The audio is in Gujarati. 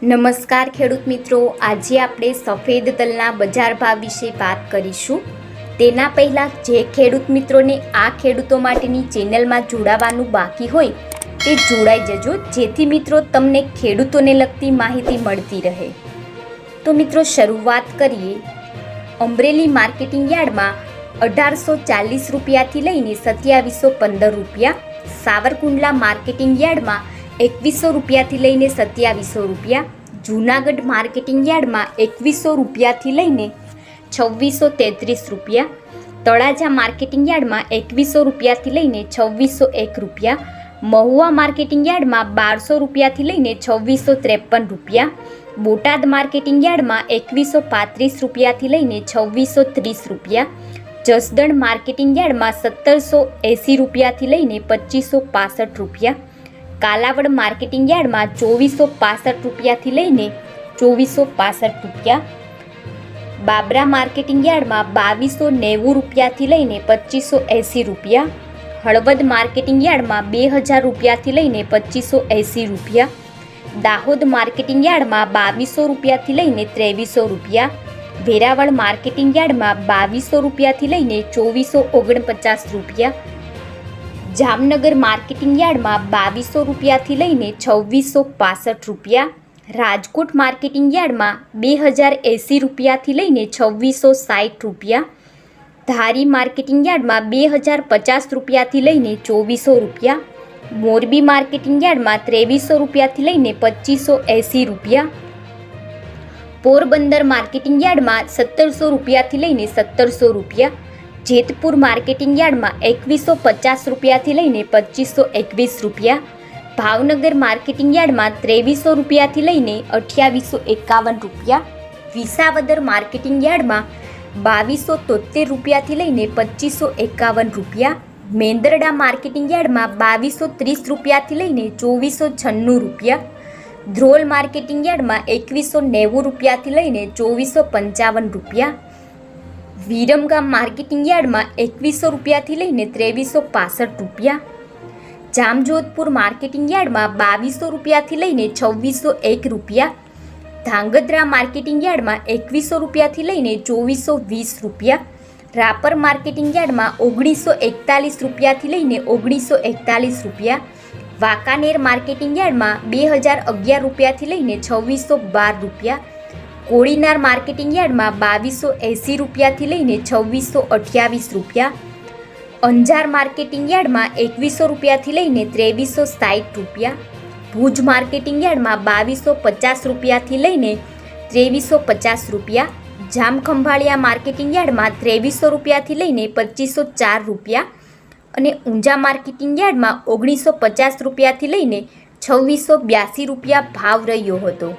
નમસ્કાર ખેડૂત મિત્રો, આજે આપણે સફેદ તલના બજાર ભાવ વિશે વાત કરીશું. તેના પહેલાં જે ખેડૂત મિત્રોને આ ખેડૂતો માટેની ચેનલમાં જોડાવાનું બાકી હોય, તે જોડાઈ જજો. જેથી મિત્રો તમને ખેડૂતોને લગતી માહિતી મળતી રહે. તો મિત્રો, શરૂઆત કરીએ. અમરેલી માર્કેટિંગ યાર્ડમાં અઢારસો ચાલીસ રૂપિયાથી લઈને સત્યાવીસો પંદર રૂપિયા. સાવરકુંડલા માર્કેટિંગ યાર્ડમાં એકવીસો રૂપિયાથી લઈને સત્યાવીસો રૂપિયા. જૂનાગઢ માર્કેટિંગ યાર્ડમાં એકવીસો રૂપિયાથી લઈને છવ્વીસો તેત્રીસ રૂપિયા. તળાજા માર્કેટિંગ યાર્ડમાં એકવીસો રૂપિયાથી લઈને છવ્વીસો એક રૂપિયા. મહુવા માર્કેટિંગ યાર્ડમાં બારસો રૂપિયાથી લઈને છવ્વીસો ત્રેપન રૂપિયા. બોટાદ માર્કેટિંગ યાર્ડમાં એકવીસો પાંત્રીસ રૂપિયાથી લઈને છવ્વીસો ત્રીસ રૂપિયા. જસદણ માર્કેટિંગ યાર્ડમાં સત્તરસો એંસી રૂપિયાથી લઈને પચીસો પાસઠ રૂપિયા. કાલાવડ માર્કેટિંગ યાર્ડમાં ચોવીસો પાસઠ રૂપિયાથી લઈને ચોવીસો પાસઠ રૂપિયા. બાબરા માર્કેટિંગ યાર્ડમાં બાવીસો નેવું રૂપિયાથી લઈને પચીસો એંસી રૂપિયા. હળવદ માર્કેટિંગ યાર્ડમાં બે હજાર રૂપિયાથી લઈને પચીસો એંસી રૂપિયા. દાહોદ માર્કેટિંગ યાર્ડમાં બાવીસો રૂપિયાથી લઈને ત્રેવીસો રૂપિયા. વેરાવળ માર્કેટિંગ યાર્ડમાં બાવીસો રૂપિયાથી લઈને ચોવીસો ઓગણપચાસ રૂપિયા. જામનગર માર્કેટિંગ યાર્ડમાં બાવીસો રૂપિયાથી લઈને છવ્વીસો પાસઠ રૂપિયા, રાજકોટ માર્કેટિંગ યાર્ડમાં બે હજાર એંસી રૂપિયાથી લઈને છવ્વીસો સાઠ રૂપિયા, ધારી માર્કેટિંગ યાર્ડમાં બે હજાર પચાસ રૂપિયાથી લઈને ચોવીસો રૂપિયા, મોરબી માર્કેટિંગ યાર્ડમાં ત્રેવીસો રૂપિયાથી લઈને પચીસો એંસી રૂપિયા, પોરબંદર માર્કેટિંગ યાર્ડમાં સત્તરસો રૂપિયાથી લઈને સત્તરસો રૂપિયા જેતપુર માર્કેટિંગ યાર્ડમાં એકવીસો પચાસ રૂપિયાથી લઈને પચીસો એકવીસ રૂપિયા, ભાવનગર માર્કેટિંગ યાર્ડમાં ત્રેવીસો રૂપિયાથી લઈને અઠ્યાવીસો એકાવન રૂપિયા, વિસાવદર માર્કેટિંગ યાર્ડમાં બાવીસો તોતેર રૂપિયાથી લઈને પચીસો એકાવન રૂપિયા, મેંદરડા માર્કેટિંગ યાર્ડમાં બાવીસો ત્રીસ રૂપિયાથી લઈને ચોવીસો છન્નું રૂપિયા, ધ્રોલ માર્કેટિંગ યાર્ડમાં એકવીસો નેવું રૂપિયાથી લઈને ચોવીસો પંચાવન રૂપિયા વિરમગામ માર્કેટિંગ યાર્ડમાં એકવીસો રૂપિયાથી લઈને ત્રેવીસો પાસઠ રૂપિયા. જામજોધપુર માર્કેટિંગ યાર્ડમાં બાવીસો રૂપિયાથી લઈને છવ્વીસો એક રૂપિયા. ધાંગધ્રા માર્કેટિંગ યાર્ડમાં એકવીસો રૂપિયાથી લઈને ચોવીસો વીસ રૂપિયા. રાપર માર્કેટિંગ યાર્ડમાં ઓગણીસો એકતાલીસ રૂપિયાથી લઈને ઓગણીસો એકતાલીસ રૂપિયા. વાંકાનેર માર્કેટિંગ યાર્ડમાં બે હજાર અગિયાર રૂપિયાથી લઈને છવ્વીસો બાર રૂપિયા. કોડીનાર માર્કેટિંગ યાર્ડમાં બાવીસો એંસી રૂપિયાથી લઈને છવ્વીસો અઠ્યાવીસ રૂપિયા. અંજાર માર્કેટિંગ યાર્ડમાં એકવીસો રૂપિયાથી લઈને ત્રેવીસો સાઠ રૂપિયા. ભુજ માર્કેટિંગ યાર્ડમાં બાવીસો પચાસ રૂપિયાથી લઈને ત્રેવીસો પચાસ રૂપિયા. જામખંભાળિયા માર્કેટિંગ યાર્ડમાં ત્રેવીસો રૂપિયાથી લઈને પચીસો ચાર રૂપિયા. અને ઊંઝા માર્કેટિંગ યાર્ડમાં ઓગણીસો પચાસ રૂપિયાથી લઈને છવ્વીસો બ્યાસી રૂપિયા ભાવ રહ્યો હતો.